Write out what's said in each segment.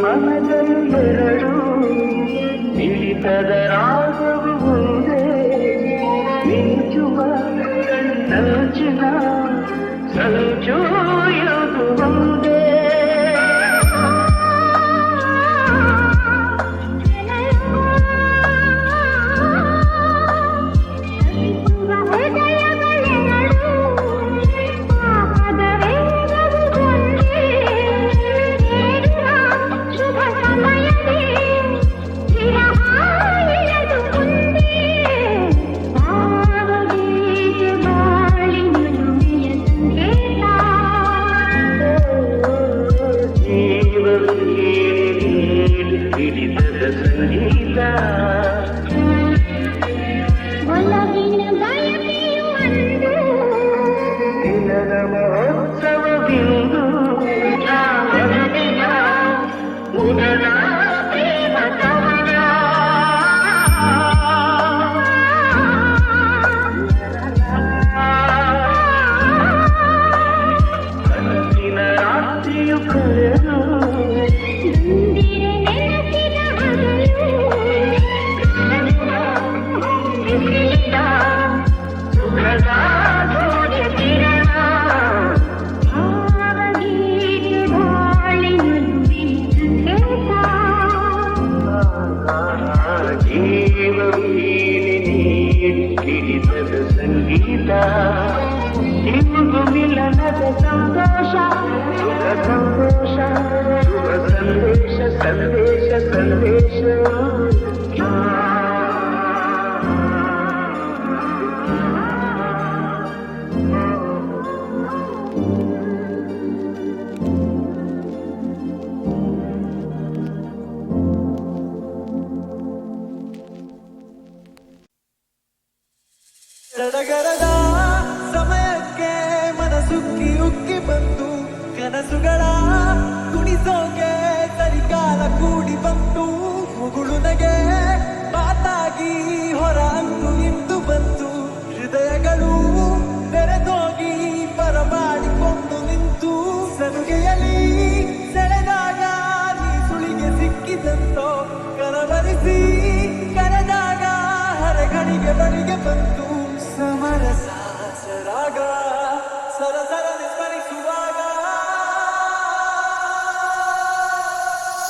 ಮನದಲ್ಲೆರಡು ಇಳಿತದ ರಾಗವು ನಿಂಚುವ ನಂಚಿನ ನಗರದ ಸಮಯಕ್ಕೆ ಮನಸುಕ್ಕಿ ಉಕ್ಕಿ ಬಂತು ಕನಸುಗಳ ಕುಣಿಸೋಕೆ ಸರಿಕಾಲ ಕೂಡಿ ಬಂತು ಮುಗುಳು ನಗೆ ಮಾತಾಗಿ ಹೊರ ಅಂದು ಇಂದು ಬಂತು ಹೃದಯಗಳು ತೆರೆದೋಗಿ ಪರಮಾಡಿಕೊಂಡು ನಿಂತು ಸರುಗೆಯಲ್ಲಿ ಸೆಳೆದಾಗ ನೀ ಸುಳಿಗೆ ಸಿಕ್ಕಿದಂತೋ ಕನವರಿಸಿ ಕರೆದಾಗ ಹರಗಳಿಗೆ ಬಳಿಗೆ ಬಂತು ಸಮರಸ ಸರಾಗ ಸರಸರ ಸ್ಮರಿಸುವಾಗ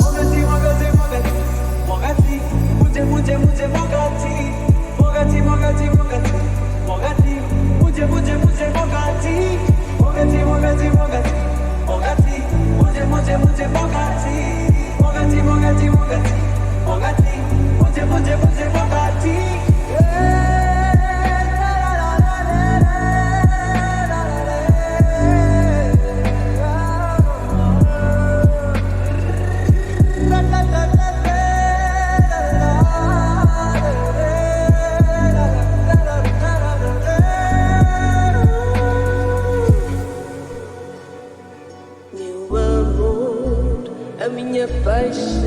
ಮೊಗಚಿ ಮೊಗಚಿ ಮೊಗಚಿ ಮೊಗಚಿ ಮುಜೆ ಮುಜೆ ಮುಜೆ ಮೊಗಚಿ ಮೊಗಚಿ ಮೊಗಚಿ ಮೊಗಚಿ ಮೊಗಚಿ ಮುಜೆ ಮುಜೆ ಮುಜೆ ಮೊಗಚಿ ಮೊಗಚಿ ಮೊಗಚಿ ಮೊಗಚಿ ಮೊಗಚಿ ಮುಜೆ ಮುಜೆ ಮುಜೆ ಮೊಗಚಿ ಮೊಗಚಿ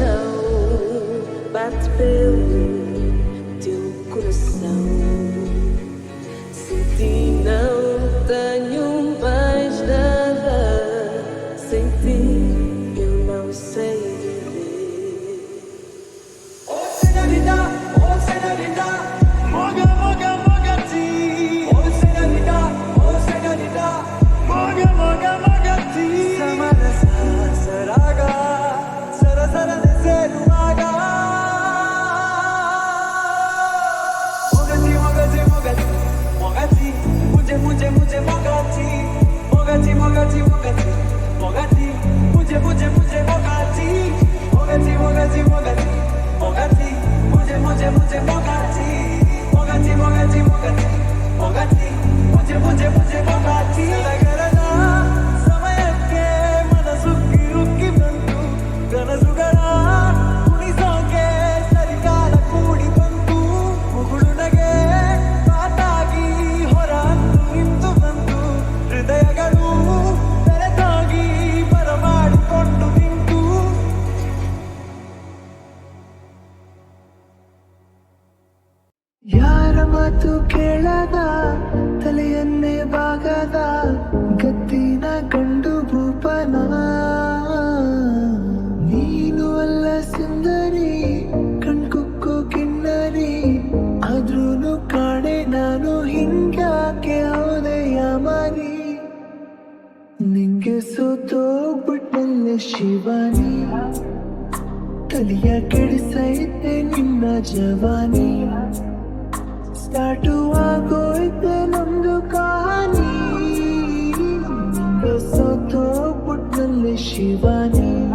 Paixão bate pelo teu coração. Sem ti não বুঝে বুঝে বগাচ্ছি বগাচ্ছি বগাচ্ছি বগাচ্ছি বগাচ্ছি বুঝে বুঝে বগাচ্ছি ನಿಂಗೆ ಸೋತೋಗ್ಬಿಟ್ಟಲ್ಲ ಶಿವಾನಿ. ತಲಿಯ ಕೆಡಿಸೈತೆ ನಿನ್ನ ಜವಾನಿ. ಸ್ಟಾರ್ಟು ಆಗೋಯ್ತೆ ನಮ್ದು ಕಹಾನಿ. ಸುತ್ತೋಗ್ಬಿಟ್ಟೆ ಶಿವಾನಿ.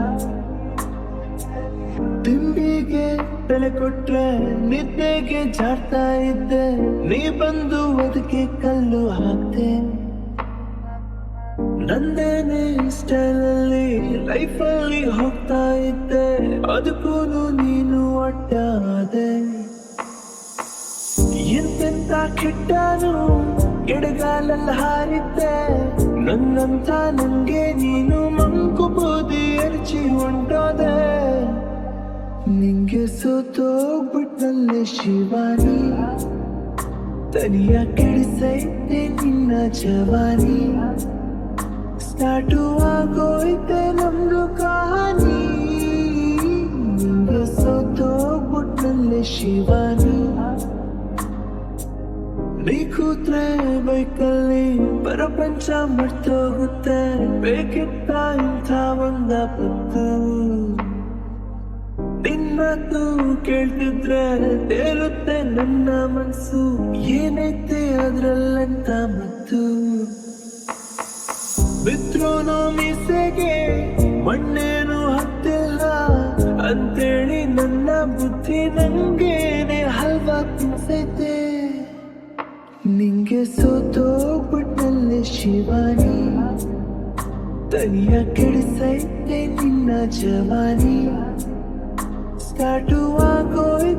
ತಿಂಬಿಗೆ ಬೆಲೆ ಕೊಟ್ರೆ ನಿದ್ದೆಗೆ ಜಾಡ್ತಾ ಇದ್ದೆ. ನೀ ಬಂದು ಅದಕ್ಕೆ ಕಲ್ಲು ಹಾಕ್ತೆ. ನಂದೇನೆ ಸ್ಟೈಲಲ್ಲಿ ಲೈಫಲ್ಲಿ ಹೋಗ್ತಾ ಇದ್ದೆ ಅದಕ್ಕೂ ನೀನು ಒಟ್ಟಾದೆ. ಎಂತೆಂತ ಕೆಟ್ಟನು ಎಡಗಾಲಲ್ಲಿ ಹಾರಿದ್ದೆ ನನ್ನಂತ ನಂಗೆ ನೀನು ಮಂಕು ಬೂದಿ ಎರಚಿ ಹೊಂಟೋದೆ. ನಿಂಗೆ ಸೋತೋಗ್ಬಿಟ್ನಲ್ಲೇ ಶಿವಾನಿ, ತನಿಯ ಕೆಡಿಸೈತೆ ನಿನ್ನ ಜವಾನಿ. ಸ್ಟಾರ್ಟು ಆಗೋಯ್ತೆ ನಮ್ದು ಕಹಾನಿ ನಿಂಗೆ ಸೋತೋಗ್ಬಿಟ್ನಲ್ಲೇ ಶಿವಾನಿ ನೀ ಕೂತ್ರೆ ಬೈಕಲ್ಲಿ ಪ್ರಪಂಚ ಮರ್ತೋಗುತ್ತೆ ಬೇಕಿತ್ತ ಇಂಥ ಒಂದ ಪತ್ತು ನಿನ್ನದು ಕೇಳ್ತಿದ್ರೆ ತೇರುತ್ತೆ ನನ್ನ ಮನ್ಸು ಏನೈತೆ ಅದ್ರಲ್ಲಂತ ಮತ್ತು ಬಿದ್ರೂನು ಮೀಸೆಗೆ, ಮಣ್ಣೇನು ಹತ್ತಿಲ್ಲ. ಅಂತೇಳಿ ನನ್ನ ಬುದ್ಧಿ ನಂಗೇನೆ ಹಲ್ವಾ ತಿನ್ಸೈತೆ ನಿಂಗೆ ಸೋತೋಗ್ಬಿಟ್ಟಲ್ಲಿ ಶಿವಾನಿ. ತನಿಯ ಕೆಡಿಸೈತೆ ನಿನ್ನ ಜವಾನಿ. ಸ್ಟಾರ್ಟು ಆಗೋಯ್ತೆ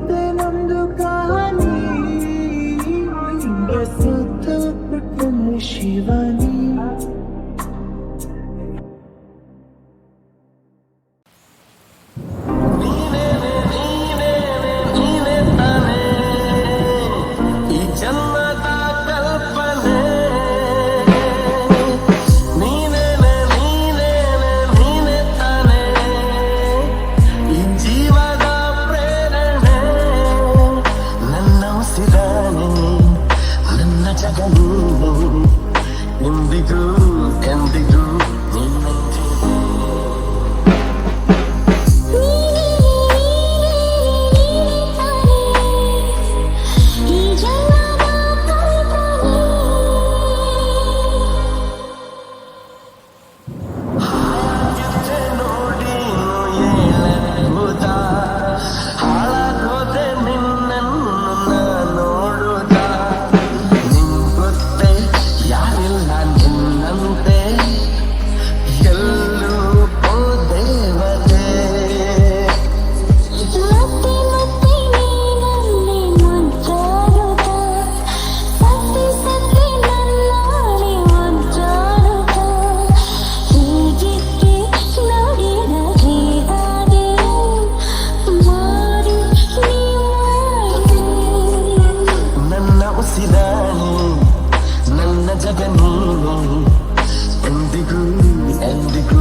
ಫಿದಾನಿ ನನ್ನ ಜಗ ನೀನು ಎಂದಿಗೂ ಎಂದಿಗೂ